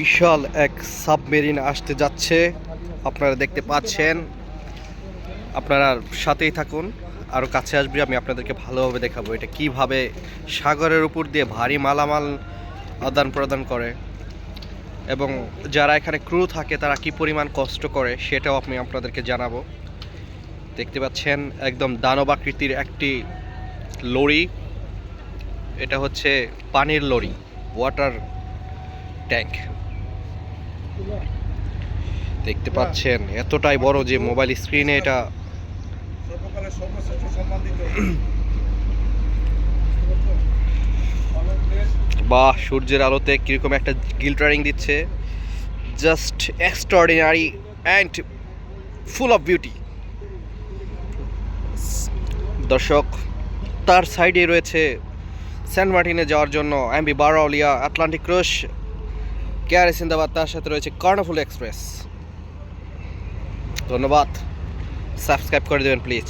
বিশাল এক সাবমেরিন আসতে যাচ্ছে। আপনারা দেখতে পাচ্ছেন। আপনারা সাথেই থাকুন। আরও কাছে আসবে, আমি আপনাদেরকে ভালোভাবে দেখাবো এটা কীভাবে সাগরের উপর দিয়ে ভারী মালামাল আদান প্রদান করে। এবং যারা এখানে ক্রু থাকে, তারা কি পরিমাণ কষ্ট করে, সেটাও আমি আপনাদেরকে জানাব। দেখতে পাচ্ছেন, একদম দানবাকৃতির একটি লরি। এটা হচ্ছে পানির লরি, ওয়াটার ট্যাঙ্ক। দেখতে পাচ্ছেন, এতটাই বড় যে মোবাইল স্ক্রিনে এটা বা সূর্যের আলোতে কীরকম একটা গিল্টারিং দিচ্ছে। Just extraordinary and full of beauty দর্শক, তার সাইডে রয়েছে সেন্ট মার্টিনে যাওয়ার জন্য অ্যাম্বি বারাউলিয়া আটলান্টিক ক্রুশ কেয়ারে সিন্দাবাদ তার সাথে রয়েছে কর্ণফুল এক্সপ্রেস। ধন্যবাদ। সাবস্ক্রাইব করে দেবেন প্লিজ।